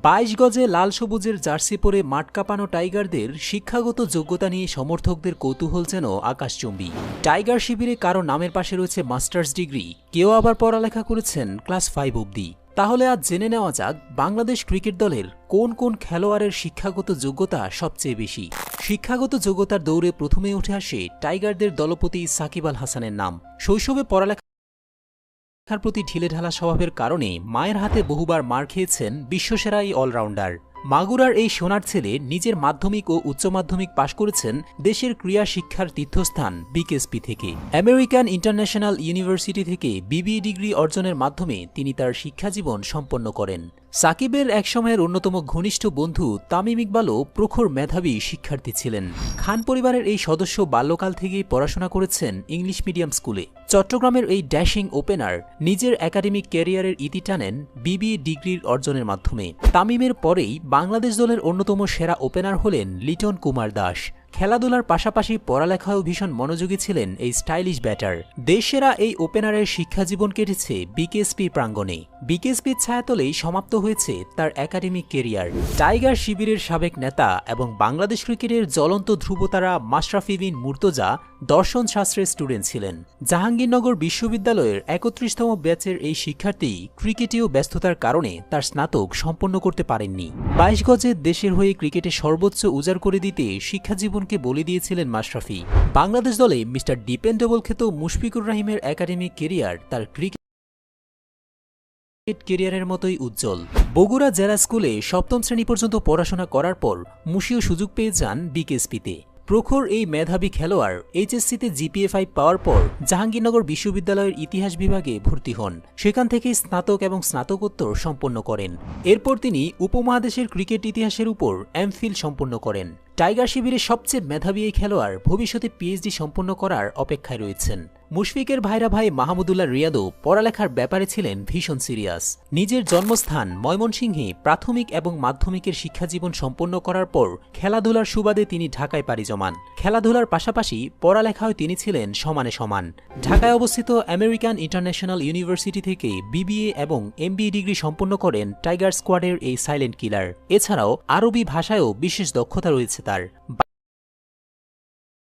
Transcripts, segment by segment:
বাইশ গজে লাল সবুজের জার্সি পরে মাঠ কাঁপানো টাইগারদের শিক্ষাগত যোগ্যতা নিয়ে সমর্থকদের কৌতূহল যেন আকাশচুম্বী। টাইগার শিবিরে কারও নামের পাশে রয়েছে মাস্টার্স ডিগ্রি। কেউ আবার পড়ালেখা করেছেন ক্লাস ফাইভ অবধি। তাহলে আজ জেনে নেওয়া যাক বাংলাদেশ ক্রিকেট দলের কোন কোন খেলোয়াড়ের শিক্ষাগত যোগ্যতা সবচেয়ে বেশি। শিক্ষাগত যোগ্যতার দৌড়ে প্রথমে উঠে আসে টাইগারদের দলপতি সাকিব আল হাসানের নাম। শৈশবে পড়ালেখা লেখার প্রতি ঢিলেঢালা স্বভাবের কারণে মায়ের হাতে বহুবার মার খেয়েছেন বিশ্বসেরা এই অলরাউন্ডার। মাগুরার এই সোনার ছেলে নিজের মাধ্যমিক ও উচ্চ মাধ্যমিক পাশ করেছেন দেশের ক্রীড়া শিক্ষার তীর্থস্থান বিকেএসপি থেকে। আমেরিকান ইন্টারন্যাশনাল ইউনিভার্সিটি থেকে বিবি ডিগ্রি অর্জনের মাধ্যমে তিনি তার শিক্ষাজীবন সম্পন্ন করেন। সাকিবের একসময়ের অন্যতম ঘনিষ্ঠ বন্ধু তামিম ইকবালও প্রখর মেধাবী শিক্ষার্থী ছিলেন। খান পরিবারের এই সদস্য বাল্যকাল থেকেই পড়াশোনা করেছেন ইংলিশ মিডিয়াম স্কুলে। চট্টগ্রামের এই ড্যাশিং ওপেনার নিজের একাডেমিক ক্যারিয়ারের ইতি টানেন বিবিএ ডিগ্রির অর্জনের মাধ্যমে। তামিমের পরেই বাংলাদেশ দলের অন্যতম সেরা ওপেনার হলেন লিটন কুমার দাস। খেলাধুলার পাশাপাশি পড়ালেখায়ও ভীষণ মনোযোগী ছিলেন এই স্টাইলিশ ব্যাটার। দেশেরা এই ওপেনারের শিক্ষাজীবন কেটেছে বিকেএসপি প্রাঙ্গণে। বিকেএসপির ছায়াতলেই সমাপ্ত হয়েছে তার একাডেমিক কেরিয়ার। টাইগার শিবিরের সাবেক নেতা এবং বাংলাদেশ ক্রিকেটের জ্বলন্ত ধ্রুবতারা মাশরাফি বিন মুর্তজা দর্শন শাস্ত্রের স্টুডেন্ট ছিলেন। জাহাঙ্গীরনগর বিশ্ববিদ্যালয়ের একত্রিশতম ব্যাচের এই শিক্ষার্থী ক্রিকেটীয় ব্যস্ততার কারণে তার স্নাতক সম্পন্ন করতে পারেননি। বাইশ গজে দেশের হয়ে ক্রিকেটে সর্বোচ্চ উজাড় করে দিতে শিক্ষাজীবনকে বলে দিয়েছিলেন মাশরাফি। বাংলাদেশ দলে মিস্টার ডিপেন্ডেবল খ্যাত মুশফিকুর রাহিমের একাডেমি কেরিয়ার তার ক্রিকেট ক্রিকেট কেরিয়ারের মতোই উজ্জ্বল। বগুড়া জেলা স্কুলে সপ্তম শ্রেণি পর্যন্ত পড়াশোনা করার পর মুশিও সুযোগ পেয়ে যান বিকেএসপিতে। প্রখর এই মেধাবী খেলোয়াড় এইচএসসিতে জিপিএ ফাইভ পাওয়ার পর জাহাঙ্গীরনগর বিশ্ববিদ্যালয়ের ইতিহাস বিভাগে ভর্তি হন। সেখান থেকেই স্নাতক এবং স্নাতকোত্তর সম্পন্ন করেন। এরপর তিনি উপমহাদেশের ক্রিকেট ইতিহাসের উপর এমফিল সম্পন্ন করেন। টাইগার শিবিরের সবচেয়ে মেধাবী এই খেলোয়াড় ভবিষ্যতে পিএইচডি সম্পন্ন করার অপেক্ষায় রয়েছেন। মুশফিকের ভাইরা ভাই মাহমুদুল্লাহ রিয়াদও পড়ালেখার ব্যাপারে ছিলেন ভীষণ সিরিয়াস। নিজের জন্মস্থান ময়মনসিংহে প্রাথমিক এবং মাধ্যমিকের শিক্ষাজীবন সম্পন্ন করার পর খেলাধুলার সুবাদে তিনি ঢাকায় পাড়ি জমান। খেলাধুলার পাশাপাশি পড়ালেখায় তিনি ছিলেন সমানে সমান। ঢাকায় অবস্থিত আমেরিকান ইন্টারন্যাশনাল ইউনিভার্সিটি থেকে বিবিএ এবং এমবিএ ডিগ্রি সম্পন্ন করেন টাইগার স্কোয়াডের এই সাইলেন্ট কিলার। এছাড়াও আরবি ভাষায়ও বিশেষ দক্ষতা রয়েছে তার।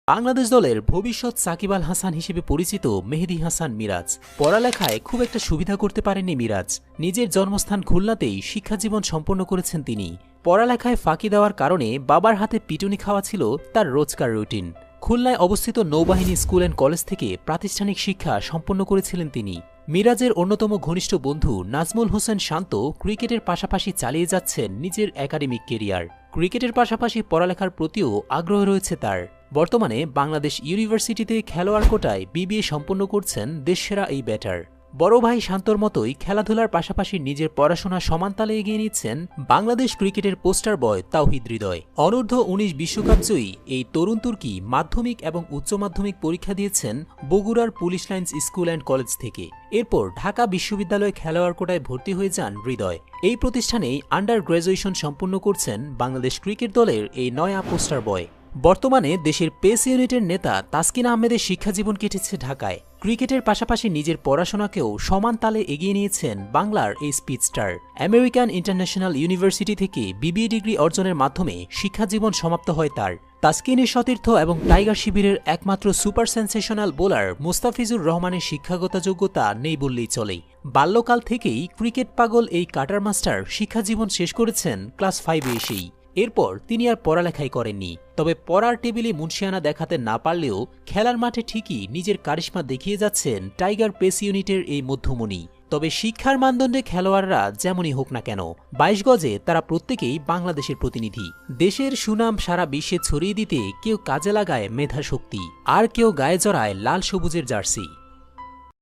বাংলাদেশ দলের ভবিষ্যৎ সাকিব আল হাসান হিসেবে পরিচিত মেহেদি হাসান মিরাজ। পড়ালেখায় খুব একটা সুবিধা করতে পারেননি মিরাজ। নিজের জন্মস্থান খুলনাতেই শিক্ষাজীবন সম্পন্ন করেছেন তিনি। পড়ালেখায় ফাঁকি দেওয়ার কারণে বাবার হাতে পিটুনি খাওয়া ছিল তার রোজকার রুটিন। খুলনায় অবস্থিত নৌবাহিনী স্কুল অ্যান্ড কলেজ থেকে প্রাতিষ্ঠানিক শিক্ষা সম্পন্ন করেছিলেন তিনি। মিরাজের অন্যতম ঘনিষ্ঠ বন্ধু নাজমুল হোসেন শান্ত ক্রিকেটের পাশাপাশি চালিয়ে যাচ্ছেন নিজের একাডেমিক কেরিয়ার। ক্রিকেটের পাশাপাশি পড়ালেখার প্রতিও আগ্রহ রয়েছে তার। বর্তমানে বাংলাদেশ ইউনিভার্সিটিতে খেলোয়াড় কোটায় বিবিএ সম্পন্ন করছেন দেশসেরা এই ব্যাটার। বড় ভাই শান্তর মতোই খেলাধুলার পাশাপাশি নিজের পড়াশোনা সমানতালে এগিয়ে নিচ্ছেন বাংলাদেশ ক্রিকেটের পোস্টার বয় তাওহিদ হৃদয়। অনূর্ধ্ব উনিশ বিশ্বকাপ জয়ী এই তরুণ তুর্কি মাধ্যমিক এবং উচ্চ মাধ্যমিক পরীক্ষা দিয়েছেন বগুড়ার police lines school and college থেকে। এরপর ঢাকা বিশ্ববিদ্যালয়ে খেলোয়াড় কোটায় ভর্তি হয়ে যান হৃদয়। এই প্রতিষ্ঠানেই আন্ডার গ্র্যাজুয়েশন সম্পূর্ণ করছেন বাংলাদেশ ক্রিকেট দলের এই নয়া পোস্টার বয়। বর্তমানে দেশের পেস ইউনিটের নেতা তাসকিন আহমেদের শিক্ষাজীবন কেটেছে ঢাকায়। ক্রিকেটের পাশাপাশি নিজের পড়াশোনাকেও সমান তালে এগিয়ে নিয়েছেন বাংলার এই স্পিডস্টার। আমেরিকান ইন্টারন্যাশনাল ইউনিভার্সিটি থেকে বিবিএ ডিগ্রি অর্জনের মাধ্যমে শিক্ষাজীবন সমাপ্ত হয় তার। তাসকিনের সতীর্থ এবং টাইগার শিবিরের একমাত্র সুপার সেন্সেশনাল বোলার মুস্তাফিজুর রহমানের শিক্ষাগত যোগ্যতা নেই বললেই চলে। বাল্যকাল থেকেই ক্রিকেট পাগল এই কাটার মাস্টার শিক্ষাজীবন শেষ করেছেন ক্লাস ফাইভে এসেই। এরপর তিনি আর পড়ালেখাই করেননি। তবে পড়ার টেবিলে মুন্সিয়ানা দেখাতে না পারলেও খেলার মাঠে ঠিকই নিজের কারিশ্মা দেখিয়ে যাচ্ছেন টাইগার পেস ইউনিটের এই মধ্যমণি। তবে শিক্ষার মানদণ্ডে খেলোয়াড়রা যেমনই হোক না কেন, বাইশ গজে তারা প্রত্যেকেই বাংলাদেশের প্রতিনিধি। দেশের সুনাম সারা বিশ্বে ছড়িয়ে দিতে কেউ কাজে লাগায় মেধা শক্তি আর কেউ গায়ে জড়ায় লাল সবুজের জার্সি।